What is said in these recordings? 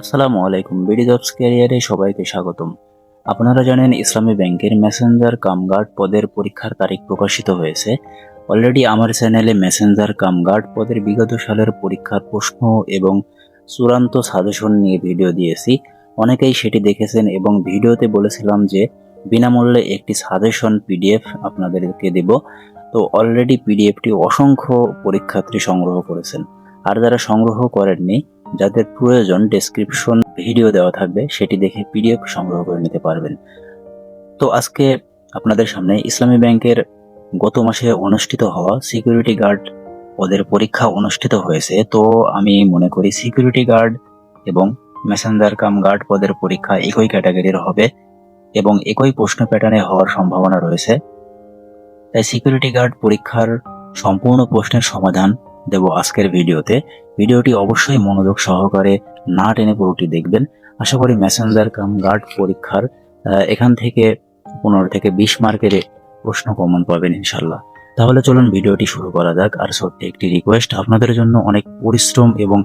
আসসালামু আলাইকুম, BD jobs ক্যারিয়ারে সবাইকে স্বাগতম। আপনারা জানেন ইসলামী ব্যাংকের মেসেঞ্জার কামগার্ড পদের পরীক্ষার তারিখ প্রকাশিত হয়েছে। অলরেডি আমার চ্যানেলে মেসেঞ্জার কামগার্ড পদের বিগত সালের পরীক্ষার প্রশ্ন এবং চূড়ান্ত সাজেশন নিয়ে ভিডিও দিয়েছি। অনেকেই সেটি দেখেছেন এবং ভিডিওতে বলেছিলাম যে, বিনামূল্যে একটি সাজেশন পিডিএফ আপনাদেরকে দেব। তো অলরেডি পিডিএফটি অসংখ্য পরীক্ষার্থী সংগ্রহ করেছেন। আর যারা সংগ্রহ করেননি যাদের প্রয়োজন ডেসক্রিপশন ভিডিও দেওয়া থাকবে, সেটি দেখে পিডিএফ সংগ্রহ করে নিতে পারবেন। তো আজকে আপনাদের সামনে ইসলামী ব্যাংকের গত মাসে অনুষ্ঠিত হওয়া সিকিউরিটি গার্ড পদের পরীক্ষা অনুষ্ঠিত হয়েছে। তো আমি মনে করি সিকিউরিটি গার্ড এবং মেসেঞ্জার কাম গার্ড পদের পরীক্ষা একই ক্যাটাগরির হবে এবং একই প্রশ্ন প্যাটার্নে হওয়ার সম্ভাবনা রয়েছে। তাই সিকিউরিটি গার্ড পরীক্ষার সম্পূর্ণ প্রশ্নের সমাধান দেব আজকের ভিডিওতে। ভিডিওটি অবশ্যই মনোযোগ সহকারে না টেনে পুরোটি দেখবেন। আশা করি মেসেঞ্জার কাম গার্ড পরীক্ষার এখান থেকে পনেরো থেকে বিশ মার্কের প্রশ্ন কমন পাবেন ইনশাল্লাহ তাহলে চলুন ভিডিওটি শুরু করা যাক। আর সত্যি একটি রিকোয়েস্ট আপনাদের জন্য অনেক পরিশ্রম এবং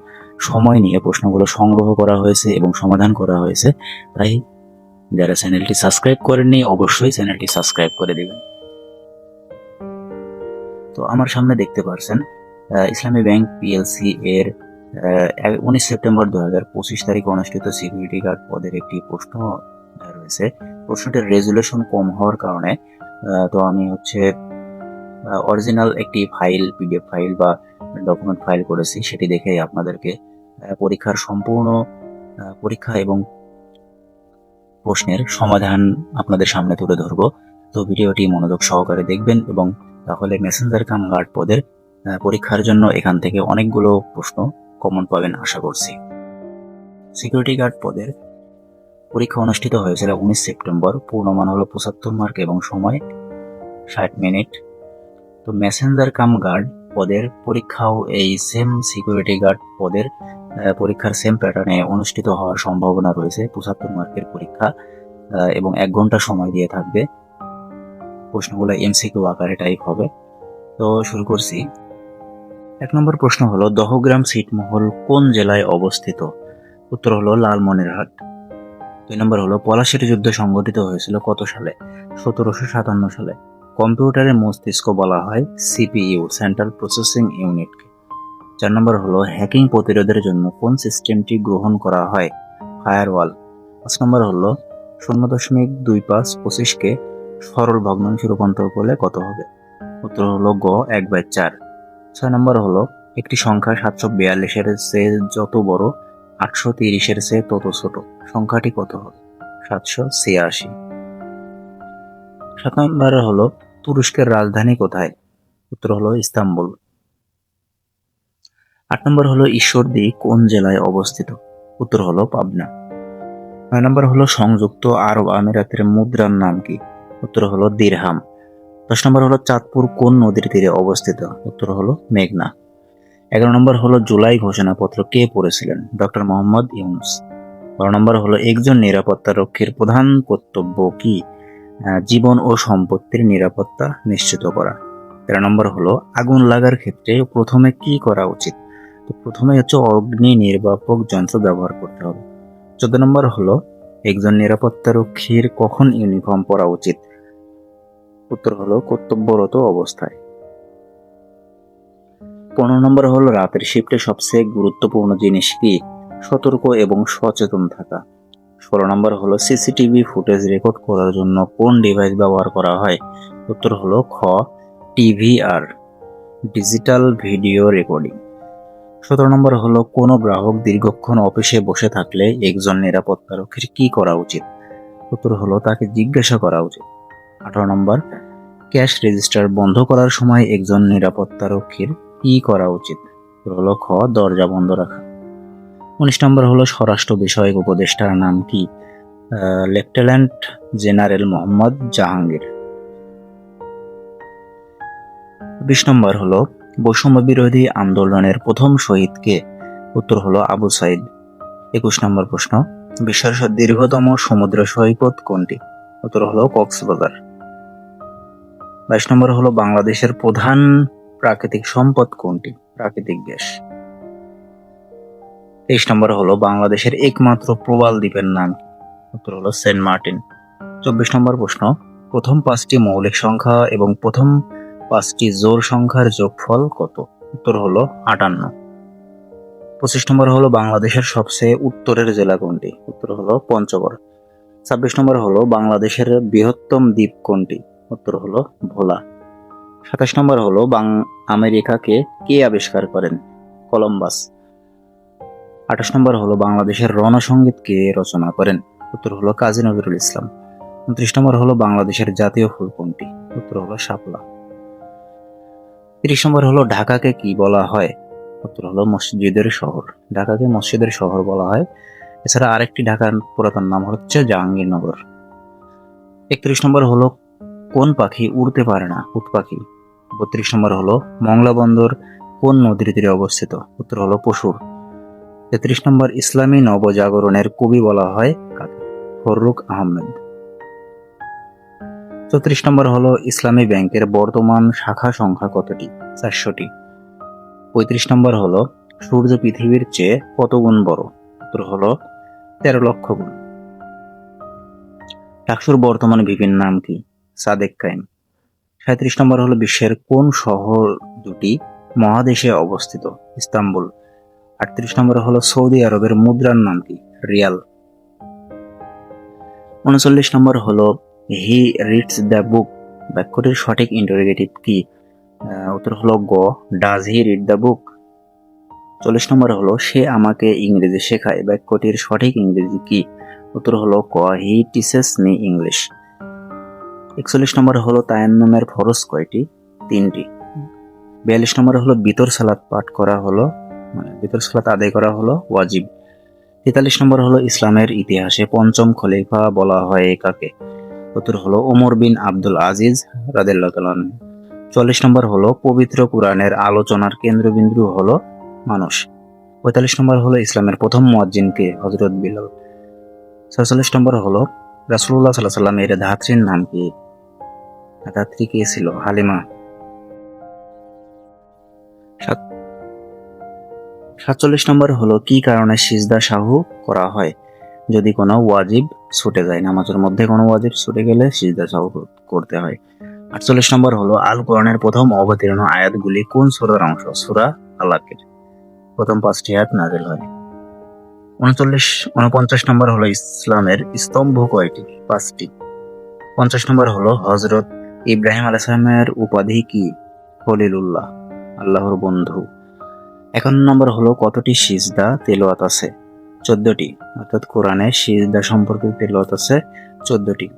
সময় নিয়ে প্রশ্নগুলো সংগ্রহ করা হয়েছে এবং সমাধান করা হয়েছে। তাই যারা চ্যানেলটি সাবস্ক্রাইব করেননি, অবশ্যই চ্যানেলটি সাবস্ক্রাইব করে দেবেন। তো আমার সামনে দেখতে পারছেন ইসলামী ব্যাংক পিএলসি এর উনিশ সেপ্টেম্বর দু হাজার পঁচিশ তারিখে অনুষ্ঠিত সিকিউরিটি গার্ড পদের একটি প্রশ্ন রয়েছে। প্রশ্নটির রেজুলেশন কম হওয়ার কারণে তো আমি হচ্ছে অরিজিনাল একটি ফাইল পিডিএফ ফাইল বা ডকুমেন্ট ফাইল করেছি, সেটি দেখে আপনাদেরকে পরীক্ষার সম্পূর্ণ পরীক্ষা এবং প্রশ্নের সমাধান আপনাদের সামনে তুলে ধরবো। তো ভিডিওটি মনোযোগ সহকারে দেখবেন এবং তাহলে মেসেঞ্জার কাম গার্ড পদের পরীক্ষার জন্য এখান থেকে অনেকগুলো প্রশ্ন কমন পাবেন আশা করছি। সিকিউরিটি গার্ড পদের পরীক্ষা অনুষ্ঠিত হয়েছিল উনিশ সেপ্টেম্বর, পূর্ণমান হলো পঁচাত্তর মার্ক এবং সময় ষাট মিনিট। তো মেসেঞ্জার কাম গার্ড পদের পরীক্ষাও এই সেম সিকিউরিটি গার্ড পদের পরীক্ষার সেম প্যাটার্নে অনুষ্ঠিত হওয়ার সম্ভাবনা রয়েছে, পঁচাত্তর মার্কের পরীক্ষা এবং এক ঘণ্টা সময় দিয়ে থাকবে। প্রশ্নগুলো এমসিকিউ আকারে টাইপ হবে। তো শুরু করছি। এক নম্বর প্রশ্ন হলো, দহগ্রাম ছিটমহল কোন জেলায় অবস্থিত? উত্তর হলো লালমনিরহাট। দুই নম্বর হলো, পলাশির যুদ্ধ সংঘটিত হয়েছিল কত সালে? সতেরোশো সাতান্ন সালে। কম্পিউটারের মস্তিষ্ক বলা হয় সিপিইউ সেন্ট্রাল প্রসেসিং ইউনিটকে চার নম্বর হলো, হ্যাকিং প্রতিরোধের জন্য কোন সিস্টেমটি গ্রহণ করা হয়? ফায়ারওয়াল। পাঁচ নম্বর হলো, শূন্য দশমিক দুই পাঁচ পঁচিশকে সরল ভগ্নাংশে রূপান্তর করলে কত হবে? উত্তর হলো গ, এক বাই চার। ছয় নম্বর হলো, একটি সংখ্যা সাতশো বিয়াল্লিশের চেয়ে যত বড়, আটশো তিরিশের চেয়ে তত ছোট। সংখ্যাটি কত হবে? সাতশো ছিয়াশি। সাত নম্বর হলো, তুরস্কের রাজধানী কোথায়? উত্তর হলো ইস্তাম্বুল। আট নম্বর হলো, ঈশ্বরদী কোন জেলায় অবস্থিত? উত্তর হলো পাবনা। নয় নম্বর হলো, সংযুক্ত আরব আমিরাতের মুদ্রার নাম কি? উত্তর হলো দিরহাম। দশ নম্বর হলো চাঁদপুর কোন নদীর তীরে অবস্থিত? উত্তর হলো মেঘনা। এগারো নম্বর হলো জুলাই ঘোষণাপত্র কে পড়েছিলেন? ডক্টর মোহাম্মদ ইউনুস। বারো নম্বর হলো একজন নিরাপত্তা রক্ষীর প্রধান কর্তব্য কি? জীবন ও সম্পত্তির নিরাপত্তা নিশ্চিত করা। তেরো নম্বর হলো আগুন লাগার ক্ষেত্রে প্রথমে কি করা উচিত? তো প্রথমে হচ্ছে অগ্নি নির্বাপক যন্ত্র ব্যবহার করতে হবে। চোদ্দ নম্বর হলো একজন নিরাপত্তা রক্ষীর কখন ইউনিফর্ম পরা উচিত? উত্তর হলো কর্তব্যরত অবস্থায়। পনেরো নম্বর হলো রাতের শিফটে সবচেয়ে গুরুত্বপূর্ণ জিনিস কি? সতর্ক এবং সচেতন থাকা। ষোলো নম্বর হলো সিসিটিভি ফুটেজ রেকর্ড করার জন্য কোন ডিভাইস ব্যবহার করা হয়? উত্তর হলো খ, টিভিআর ডিজিটাল ভিডিও রেকর্ডিং সতেরো নম্বর হলো কোনো গ্রাহক দীর্ঘক্ষণ অফিসে বসে থাকলে একজন নিরাপত্তারক্ষীর কি করা উচিত? উত্তর হলো তাকে জিজ্ঞাসা করা উচিত। আঠারো নম্বর, ক্যাশ রেজিস্টার বন্ধ করার সময় একজন নিরাপত্তারক্ষীর কি করা উচিত? হলো খ, দরজা বন্ধ রাখা। উনিশ নম্বর হলো স্বরাষ্ট্র বিষয়ক উপদেষ্টার নাম কি? Lieutenant general Mohammad Jahangir. বিশ নম্বর হলো, বৈষম্য বিরোধী আন্দোলনের প্রথম শহীদ কে উত্তর হলো আবু সাইদ। একুশ নম্বর প্রশ্ন, বিশ্বের দীর্ঘতম সমুদ্র সৈকত কোনটি? উত্তর হলো কক্সবাজার। বাইশ নম্বর হলো বাংলাদেশের প্রধান প্রাকৃতিক সম্পদ কোনটি? প্রাকৃতিক গ্যাস। তেইশ নম্বর হলো বাংলাদেশের একমাত্র প্রবাল দ্বীপের নাম। উত্তর হলো সেন্ট মার্টিন। চব্বিশ নম্বর প্রশ্ন, প্রথম পাঁচটি মৌলিক সংখ্যা এবং প্রথম পাঁচটি জোর সংখ্যার যোগফল কত? উত্তর হলো আটান্ন। পঁচিশ নম্বর হলো বাংলাদেশের সবচেয়ে উত্তরের জেলা কোনটি? উত্তর হলো পঞ্চগড়। ছাব্বিশ নম্বর হলো বাংলাদেশের বৃহত্তম দ্বীপ কোনটি? উত্তর হলো ভোলা। সাতাশ নম্বর হলো বাং আমেরিকাকে কে আবিষ্কার করেন? কলম্বাস। আঠাশ নম্বর হলো বাংলাদেশের রণসঙ্গীত কে রচনা করেন। উত্তর হলো কাজী নজরুল ইসলাম। উনত্রিশ নম্বর হলো বাংলাদেশের জাতীয় ফুল কোনটি? উত্তর হলো শাপলা। তিরিশ নম্বর হলো ঢাকাকে কি বলা হয়? উত্তর হলো মসজিদের শহর। ঢাকাকে মসজিদের শহর বলা হয়। এছাড়া আরেকটি ঢাকার পুরাতন নাম হচ্ছে জাহাঙ্গীরনগর। একত্রিশ নম্বর হলো কোন পাখি উড়তে পারে না? উট পাখি। বত্রিশ নম্বর হলো মংলা বন্দর কোন নদীর তীরে অবস্থিত? উত্তর হলো পশুর। তেত্রিশ নম্বর ইসলামী নবজাগরণের কবি বলা হয় কাকে? ফররুক আহমেদ। চৌত্রিশ নম্বর হলো ইসলামী ব্যাংকের বর্তমান শাখা সংখ্যা কতটি? চারশোটি। পঁয়ত্রিশ নম্বর হলো সূর্য পৃথিবীর চেয়ে কত গুণ বড়? উত্তর হলো তেরো লক্ষ গুণ। টাকসুর বর্তমান বিভিন্ন নাম কি? সাদেক কাইম সাঁত্রিশ নম্বর হলো বিশ্বের কোন শহর দুটি মহাদেশে অবস্থিত? ইস্তাম্বুল। আটত্রিশ নম্বর হলো সৌদি আরবের মুদ্রার নাম কি? রিয়াল। উনচল্লিশ নম্বর হলো হি রিডস দ্য বুক। বাক্যটির সঠিক ইন্টারোগেটিভ কি? উত্তর হলো গ, does he read the book? চল্লিশ নম্বর হলো সে আমাকে ইংরেজি শেখায়। বাক্যটির সঠিক ইংরেজি কি? উত্তর হলো ক, হি টিচেস মি ইংলিশ। একচল্লিশ নম্বর হলো তায়ান্নুমের ফরজ কয়টি? তিনটি। বিয়াল্লিশ নম্বর হলো বিতর সালাত পাঠ করা হলো মানে বিতর সালাত আদায় করা হলো ওয়াজিব। তেতাল্লিশ নম্বর হলো ইসলামের ইতিহাসে পঞ্চম খলিফা বলা হয় কাকে? উত্তর হলো ওমর বিন আব্দুল আজিজ রাদেল্লা রাদিল্লাহ চল্লিশ নম্বর হলো পবিত্র কোরআনের আলোচনার কেন্দ্রবিন্দু হলো মানুষ। পঁয়তাল্লিশ নম্বর হলো ইসলামের প্রথম মুয়াজ্জিনকে হজরত বিলাল ছয়চল্লিশ নম্বর হলো রাসুল্লাহ সাল্লাহ সাল্লামের ধাত্রীর নাম কি? ধাত্রী কে ছিল? হালিমা। সাতচল্লিশ নম্বর হলো, কি কারণে সিজদা সাহু করা হয়? যদি কোনো ওয়াজিব ছুটে যায়, নামাজের মধ্যে কোনো ওয়াজিব ছুটে গেলে সিজদা সাহু করতে হয়। আটচল্লিশ নম্বর হলো, আল কোরআনের প্রথম অবতীর্ণ আয়াতগুলি কোন সূরার অংশ? সূরা আলাকের প্রথম পাঁচটি আয়াত নাজিল হয়। উনচল্লিশ, উনপঞ্চাশ নম্বর হলো ইসলামের স্তম্ভ কয়টি? পাঁচটি। পঞ্চাশ নম্বর হলো হজরত ইব্রাহিম আলাইসালামের উপাধি কি? খলিলুল্লাহ, আল্লাহর বন্ধু। একান্ন নম্বর হলো কতটি সিজদা তেলোয়াত আছে? চোদ্দটি, অর্থাৎ কোরআনে সিজদা সম্পর্কে তেলোয়াত আছে চোদ্দটি।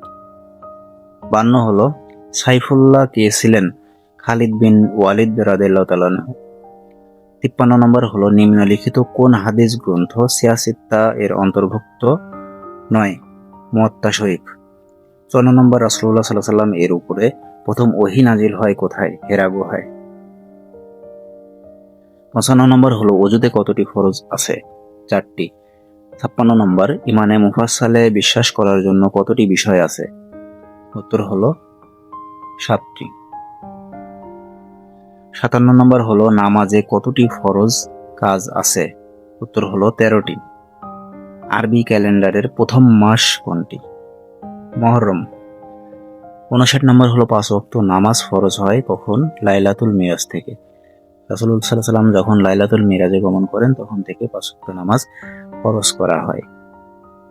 বান্ন হলো সাইফুল্লাহ কে ছিলেন? খালিদ বিন ওয়ালিদ তালানহু তিপ্পান্ন নম্বর হলো নিম্নলিখিত কোন হাদিস গ্রন্থ সিয়াসিত্তা এর অন্তর্ভুক্ত নয়? মোয়াত্তা শরীফ। চুয়ান্ন নম্বর রাসুল্লাহ সাল্লাহ সাল্লাম এর উপরে প্রথম ওহি নাজিল হয় কোথায়? হেরা গুহায় পঞ্চান্ন নম্বর হলো অজুতে কতটি ফরজ আছে? চারটি। ছাপ্পান্ন নম্বর, ইমানে মুফাসালে বিশ্বাস করার জন্য কতটি বিষয় আছে? উত্তর হলো সাতটি। সাতান্ন নম্বর হলো নামাজে কতটি ফরজ কাজ আছে? উত্তর হলো তেরোটি। আরবি ক্যালেন্ডারের প্রথম মাস কোনটি? মহরম। উনষাট নম্বর হলো পাঁচ ওয়াক্ত নামাজ ফরজ হয় কখন? লাইলাতুল মিরাজ থেকে। সাল্লাহ সাল্লাম যখন লাইলাতুল মিরাজে গমন করেন, তখন থেকে পাঁচ ওয়াক্ত নামাজ ফরজ করা হয়।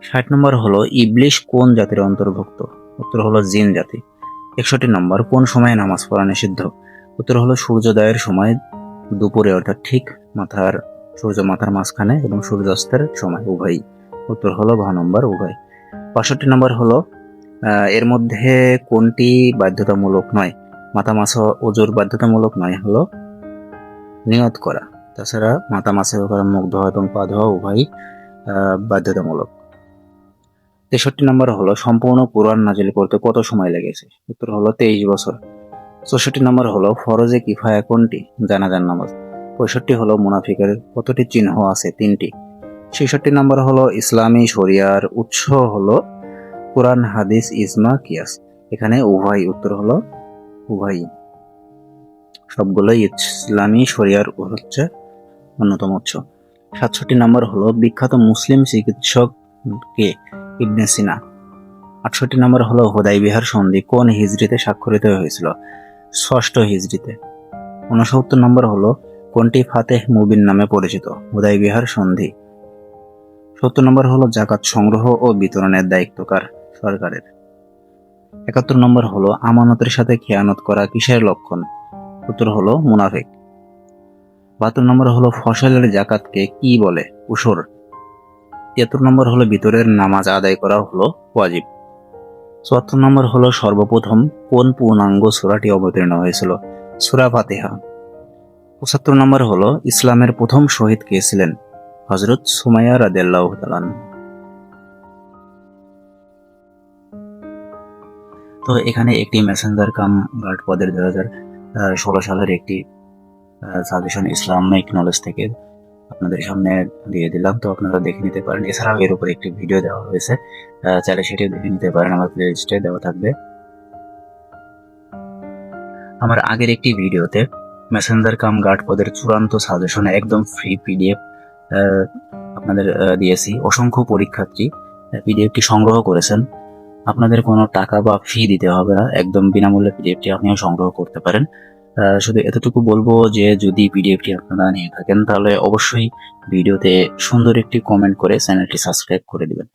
ষাট নম্বর হলো ইবলিশ কোন জাতির অন্তর্ভুক্ত? উত্তর হলো জিন জাতি। একষট্টি নম্বর, কোন সময়ে নামাজ পড়া নিষিদ্ধ? উত্তর হলো সূর্যোদয়ের সময় দুপুরে, অর্থাৎ ঠিক মাথার, সূর্য মাথার মাঝখানে এবং সূর্যাস্তের সময় উভয়ই। উত্তর হলো ঘ নম্বর, উভয়। বাষট্টি নম্বর হলো এর মধ্যে কোনটি বাধ্যতামূলক নয়? মাথা মাছ ওজোর বাধ্যতামূলক নয় হলো নিয়ত করা। তাছাড়া মাথা মাছে করা মুখ ধোয়া এবং পা ধোয়া উভয়ই বাধ্যতামূলক। তেষট্টি নম্বর হলো সম্পূর্ণ কোরআন নাজিল করতে কত সময় লেগেছে? উত্তর হলো তেইশ বছর। চৌষট্টি নম্বর হলো ফরজে কিফায়া কোনটি? জানাজান নামাজ। পঁয়ষট্টি হলো মুনাফিকের কতটি চিহ্ন আছে? তিনটি। ছেষট্টি নম্বর হলো ইসলামী শরিয়ার উৎস হলো কোরআন, হাদিস, ইজমা, কিয়াস। এখানে উভয় উত্তর হলো উভয় সবগুলোই ইসলামী শরিয়ার হচ্ছে অন্যতম উৎস। সাতষট্টি নম্বর হলো বিখ্যাত মুসলিম চিকিৎসক কে? ইবনে সিনা। আটষট্টি নম্বর হলো হোদাই বিহার সন্ধি কোন হিজড়িতে স্বাক্ষরিত হয়েছিল? ষষ্ঠ হিজড়িতে। উনসত্তর নম্বর হলো কোনটি ফাতেহ মুবিন নামে পরিচিত? হুদাই বিহার, সন্ধি। সত্তর নম্বর হলো জাকাত সংগ্রহ ও বিতরণের দায়িত্ব কার? সরকারের। একাত্তর নম্বর হলো আমানতের সাথে খেয়ানত করা কিসের লক্ষণ? উত্তর হলো মুনাফিক। বাহাত্তর নম্বর হলো ফসলের জাকাতকে কি বলে? উসর। তিয়াত্তর নম্বর হলো ভিতরের নামাজ আদায় করা হলো ওয়াজিব। চুয়াত্তর নম্বর হলো সর্বপ্রথম কোন পূর্ণাঙ্গ সুরাটি অবতীর্ণ হয়েছিল? সুরা ফাতেহা। পঁচাত্তর নম্বর হলো ইসলামের প্রথম শহীদ কে ছিলেন? হজরত সুমাইয়া রাদিয়াল্লাহু তাআলা তো এখানে একটি মেসেঞ্জার কাম গার্ড পদের দুই হাজার ষোলো সালের একটি সাজেশন ইসলামিক নলেজ থেকে আপনাদের সামনে দিয়ে দিলাম। তো আপনারা দেখে নিতে পারেন। এছাড়াও এর উপর একটি ভিডিও দেওয়া হয়েছে। চাইলে সেটিও দেখে নিতে পারেন। আমার প্লে লিস্টে দেওয়া থাকবে। আমার আগের একটি ভিডিওতে মেসেঞ্জার কাম গার্ড পদের চূড়ান্ত সাজেশনে একদম ফ্রি পিডিএফ আপনাদের দিয়েছি। অসংখ্য পরীক্ষার্থী পিডিএফটি সংগ্রহ করেছেন। আপনাদের কোনো টাকা বা ফি দিতে হবে না। একদম বিনামূল্যে পিডিএফটি আপনিও সংগ্রহ করতে পারেন। শুধু এতটুকু বলব যে, যদি পিডিএফটি আপনারা নিয়ে থাকেন, তাহলে অবশ্যই ভিডিওতে সুন্দর একটি কমেন্ট করে চ্যানেলটি সাবস্ক্রাইব করে দিবেন।